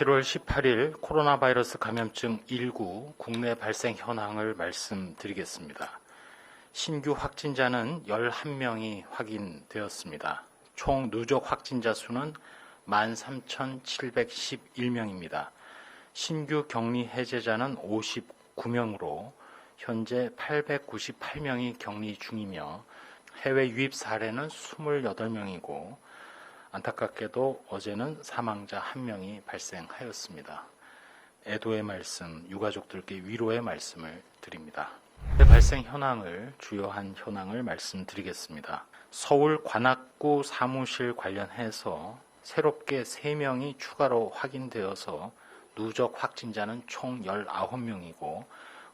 7월 18일 코로나 바이러스 감염증 19 국내 발생 현황을 말씀드리겠습니다. 신규 확진자는 11명이 확인되었습니다. 총 누적 확진자 수는 13,711명입니다. 신규 격리 해제자는 59명으로 현재 898명이 격리 중이며 해외 유입 사례는 28명이고 안타깝게도 어제는 사망자 1명이 발생하였습니다. 애도의 말씀, 유가족들께 위로의 말씀을 드립니다. 발생 현황을 주요한 현황을 말씀드리겠습니다. 서울 관악구 사무실 관련해서 새롭게 3명이 추가로 확인되어서 누적 확진자는 총 19명이고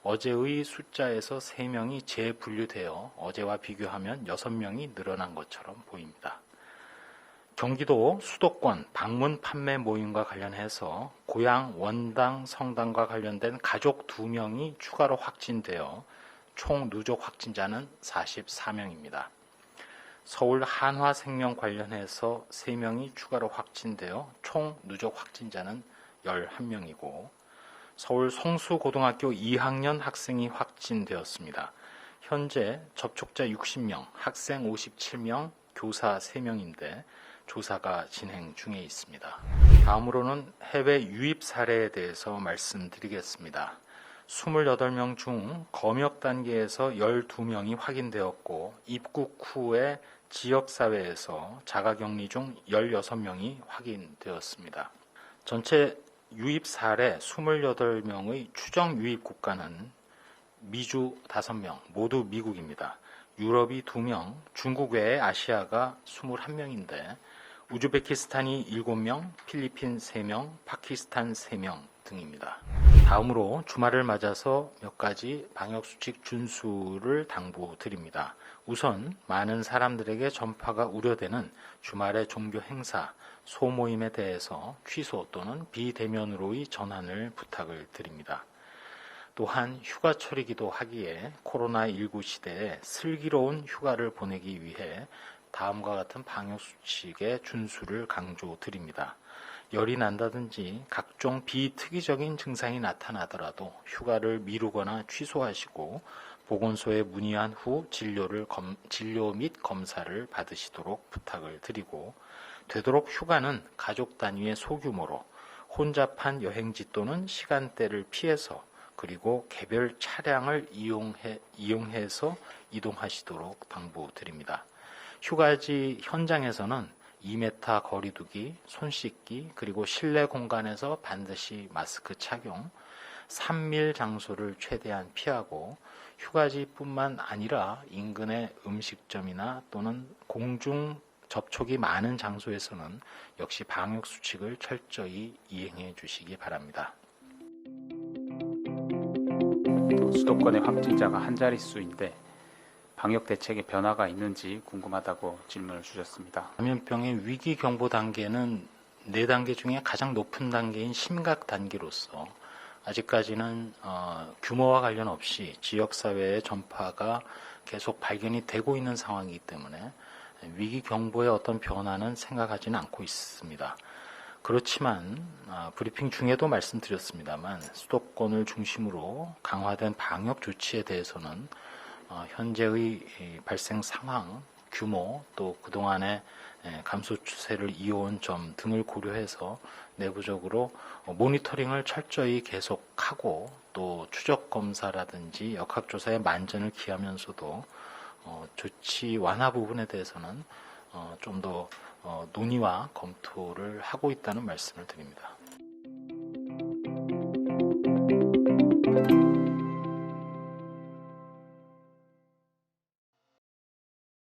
어제의 숫자에서 3명이 재분류되어 어제와 비교하면 6명이 늘어난 것처럼 보입니다. 경기도 수도권 방문 판매 모임과 관련해서 고향 원당 성당과 관련된 가족 2명이 추가로 확진되어 총 누적 확진자는 44명입니다. 서울 한화생명 관련해서 3명이 추가로 확진되어 총 누적 확진자는 11명이고 서울 송수고등학교 2학년 학생이 확진되었습니다. 현재 접촉자 60명, 학생 57명, 교사 3명인데 조사가 진행 중에 있습니다. 다음으로는 해외 유입 사례에 대해서 말씀드리겠습니다. 28명 중 검역 단계에서 12명이 확인되었고 입국 후에 지역사회에서 자가격리 중 16명이 확인되었습니다. 전체 유입 사례 28명의 추정 유입 국가는 미주 5명, 모두 미국입니다. 유럽이 2명, 중국 외에 아시아가 21명인데 우즈베키스탄이 7명, 필리핀 3명, 파키스탄 3명 등입니다. 다음으로 주말을 맞아서 몇 가지 방역수칙 준수를 당부드립니다. 우선 많은 사람들에게 전파가 우려되는 주말의 종교 행사, 소모임에 대해서 취소 또는 비대면으로의 전환을 부탁을 드립니다. 또한 휴가철이기도 하기에 코로나19 시대에 슬기로운 휴가를 보내기 위해 다음과 같은 방역수칙의 준수를 강조드립니다. 열이 난다든지 각종 비특이적인 증상이 나타나더라도 휴가를 미루거나 취소하시고 보건소에 문의한 후 진료를 검- 진료 및 검사를 받으시도록 부탁을 드리고 되도록 휴가는 가족 단위의 소규모로 혼잡한 여행지 또는 시간대를 피해서 그리고 개별 차량을 이용해, 이용해서 이동하시도록 당부드립니다. 휴가지 현장에서는 2m 거리두기, 손 씻기, 그리고 실내 공간에서 반드시 마스크 착용, 3밀 장소를 최대한 피하고 휴가지뿐만 아니라 인근의 음식점이나 또는 공중 접촉이 많은 장소에서는 역시 방역 수칙을 철저히 이행해 주시기 바랍니다. 또 수도권의 확진자가 한 자릿수인데 방역 대책에 변화가 있는지 궁금하다고 질문을 주셨습니다. 감염병의 위기 경보 단계는 네 단계 중에 가장 높은 단계인 심각 단계로서 아직까지는 어, 규모와 관련 없이 지역 사회의 전파가 계속 발견이 되고 있는 상황이기 때문에 위기 경보의 어떤 변화는 생각하지는 않고 있습니다. 그렇지만 아, 브리핑 중에도 말씀드렸습니다만 수도권을 중심으로 강화된 방역 조치에 대해서는 어, 현재의 이 발생 상황, 규모 또 그동안의 에, 감소 추세를 이어온 점 등을 고려해서 내부적으로 어, 모니터링을 철저히 계속하고 또 추적 검사라든지 역학조사에 만전을 기하면서도 어, 조치 완화 부분에 대해서는 어, 좀더 어, 논의와 검토를 하고 있다는 말씀을 드립니다.